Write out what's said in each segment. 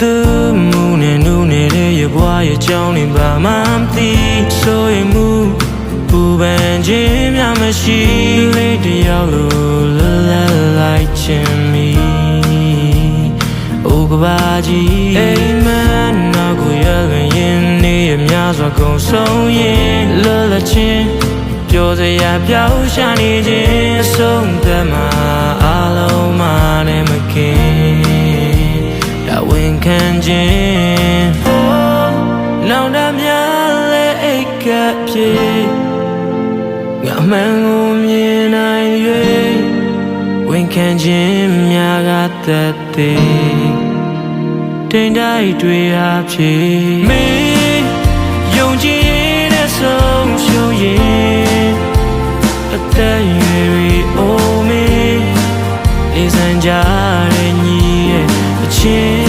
You the moon and noon နဲ့ရဘွားရဲ့ကြောင်းနေပါမှမသိဆိုရင်မူပူပန်ခြင်းများမရှိလေးတယောက်လိုလလလိုက်ချင်မီအိုကဘာကြီးအိမ်မက်နောက်ကိုရလွင်ရင်နေရများစွာကုန်ဆုံးရင်လလချင်းပြောစရာပြောင်းရှာနေခြင်းအဆုံးသတ်မှာအလုံး ကပ်ပြေငါမှန်ကိုမြင်နိုင်၍ဝင်ခံခြင်းများကတတ်သည်တိမ်တိုက်တွေအားဖြင့်မင်းယုံကြည်တဲ့ဆုံးရှုံးရင်အသက်ရွယ်ရီအိုမင်းလေးစံကြတဲ့ညီရဲ့အချင်း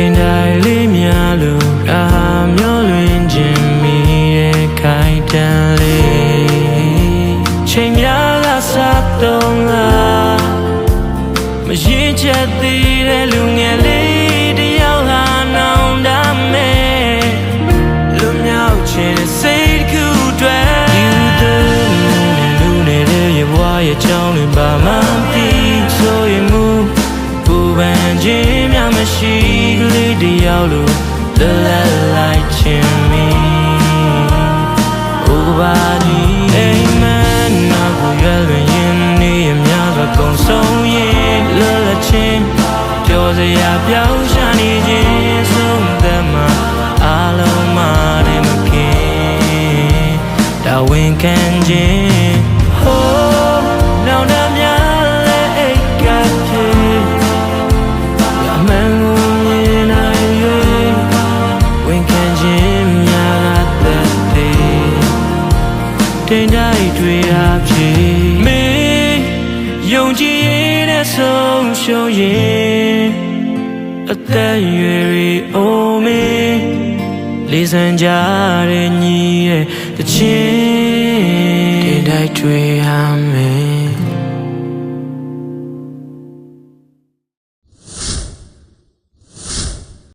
တင်တိုင်းလေးများလို့အာမျောလွင်ခြင်းမီရဲ့ခိုင်တန်လေးချိန်များကစားတော့ငါမရင်ချက်သေးတဲ့လူငယ်လေးတယောက်ဟာနောင်တမဲလူမြောက်ခြင်းစိတ်တစ်ခုအတွက်ယူတဲ့လူနေတဲ့ရဘွားရဲ့ချောင်းတွေပါမှန်ပြီးဆိုရင်မူပူပန်ခြင်းများမရှိကလေး တယောက်လိုလလလိုက်ခြင်းမီ Oh body amen နာကိုရွယ်လွင်ရင်နေရများစွာကုန်ဆုံးရင်လလချင်းပြောစရာပြောင်းရှာနေခြင်းဆုံးသက်မှာအလုံးမနဲ့မခင်ဒါဝင်ခံခြင်း တင်တိုင်းတွေအားဖြင့်မင်းယုံကြည်ရတဲ့ဆုံးရှုံးရင်အသက်ရွယ်ရီအိုမင်းလေးစံကြတဲ့ညီရဲ့တချင်းတင်တိုင်းတွေအားမင်း